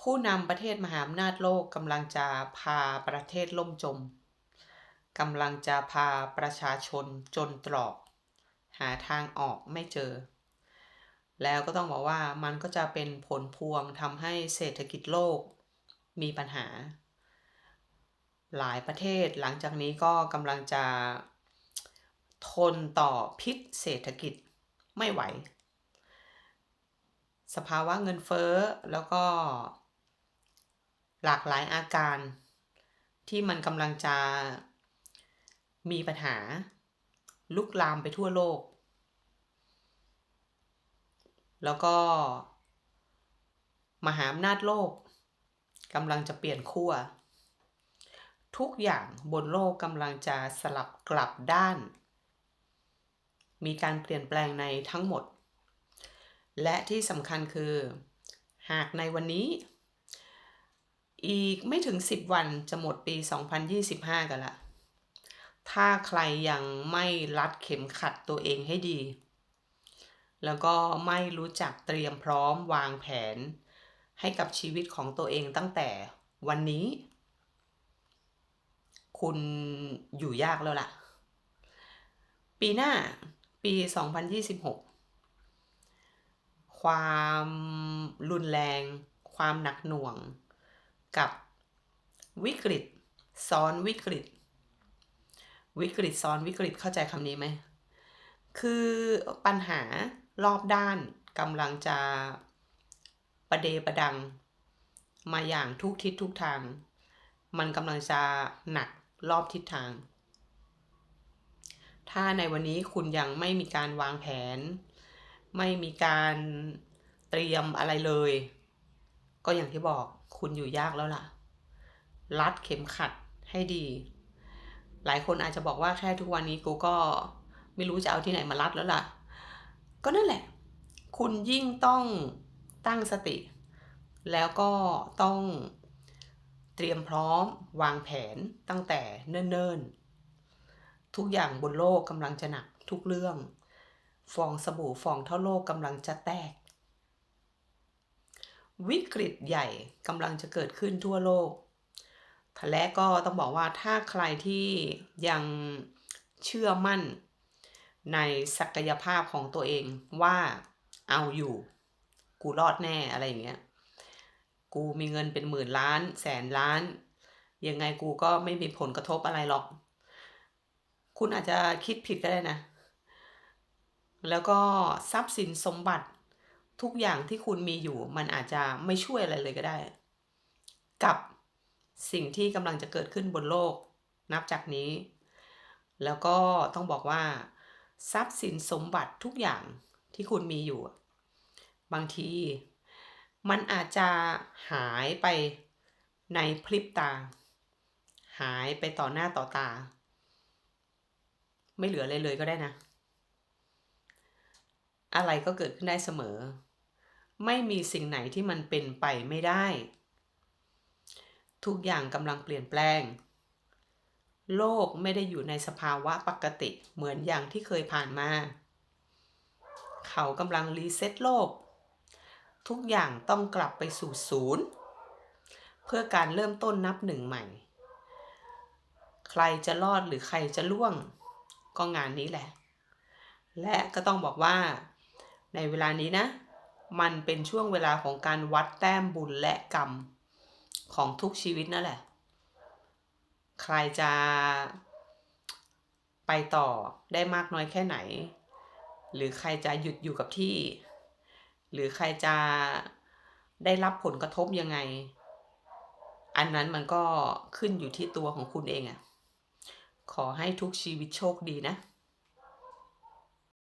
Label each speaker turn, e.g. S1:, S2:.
S1: ผู้นำประเทศมหาอำนาจโลกกำลังจะพาประเทศล่มจมกำลังจะพาประชาชนจนตรอก หาทางออกไม่เจอ แล้วก็ต้องบอกว่ามันก็จะเป็นผลพวงทำให้เศรษฐกิจโลกมีปัญหา หลายประเทศหลังจากนี้ก็กำลังจะทนต่อพิษเศรษฐกิจไม่ไหว สภาวะเงินเฟ้อแล้วก็ หลากหลายอาการ ที่มันกำลังจะมีปัญหา ลุกลามไปทั่วโลก แล้วก็ มหาอำนาจโลกกำลังจะเปลี่ยนขั้วทุกอย่างบนโลกกำลังจะสลับกลับด้าน มีการเปลี่ยนแปลงในทั้งหมด และที่สำคัญคือ หากในวันนี้ อีกไม่ถึง 10 วันจะหมดปี 2025 กันละ ถ้าใครยังไม่รัดเข็มขัดตัวเองให้ดี แล้วก็ไม่รู้จักเตรียมพร้อมวางแผน ให้กับชีวิตของตัวเองตั้งแต่วันนี้ คุณอยู่ยากแล้วล่ะ ปีหน้าปี 2026 ความรุนแรง ความหนักหน่วง กับวิกฤต ซ้อนวิกฤต วิกฤตซ้อนวิกฤตเข้าใจคำนี้ไหม คือปัญหารอบด้านกำลังจะประเดประดัง มาอย่างทุกทิศทุกทาง มันกำลังจะหนักรอบทิศทาง ถ้าในวันนี้คุณยังไม่มีการวางแผน ไม่มีการเตรียมอะไรเลย ก็อย่างที่บอกคุณอยู่ยากแล้วล่ะ รัดเข็มขัดให้ดี หลายคนอาจจะบอกว่าแค่ทุกวันนี้กูก็ไม่รู้จะเอาที่ไหนมารัดแล้วล่ะ ก็นั่นแหละ คุณยิ่งต้องตั้งสติ แล้วก็ต้องเตรียมพร้อมวางแผนตั้งแต่เนิ่นๆ ทุกอย่างบนโลกกำลังจะหนักทุกเรื่อง ฟองสบู่ฟองเท่าโลกกำลังจะแตก วิกฤตใหญ่กำลังจะเกิดขึ้นทั่วโลก และก็ต้องบอกว่าถ้าใครที่ยังเชื่อมั่นในศักยภาพของตัวเองว่าเอาอยู่ กูรอดแน่อะไรอย่างเงี้ย กูมีเงินเป็นหมื่นล้าน แสนล้าน ยังไงกูก็ไม่มีผลกระทบอะไรหรอก คุณอาจจะคิดผิดก็ได้นะ แล้วก็ทรัพย์สินสมบัติ ทุกอย่างที่คุณมีอยู่ มันอาจจะไม่ช่วยอะไรเลยก็ได้ กับสิ่งที่กำลังจะเกิดขึ้นบนโลก นับจากนี้ แล้วก็ต้องบอกว่า ทรัพย์สินสมบัติทุกอย่างที่คุณมีอยู่ บางที มันอาจจะหายไปในพริบตา หายไปต่อหน้าต่อตา ไม่เหลืออะไรเลยก็ได้นะ อะไรก็เกิดขึ้นได้เสมอ ไม่มีสิ่งไหนที่มันเป็นไปไม่ได้ ทุกอย่างกำลังเปลี่ยนแปลง โลกไม่ได้อยู่ในสภาวะปกติเหมือนอย่างที่เคยผ่านมา เขากำลังรีเซ็ตโลก ทุกอย่างต้องกลับไปสู่ศูนย์ เพื่อการเริ่มต้นนับหนึ่งใหม่ ใครจะรอดหรือใครจะล่วง ก็งานนี้แหละ และก็ต้องบอกว่า ในเวลานี้นะ มันเป็นช่วงเวลาของการวัดแต้มบุญและกรรมของทุกชีวิตนั่นแหละ ใครจะไปต่อได้มากน้อยแค่ไหน หรือใครจะหยุดอยู่กับที่ หรือใครจะได้รับผลกระทบยังไง อันนั้นมันก็ขึ้นอยู่ที่ตัวของคุณเองอะขอให้ทุกชีวิตโชคดีนะ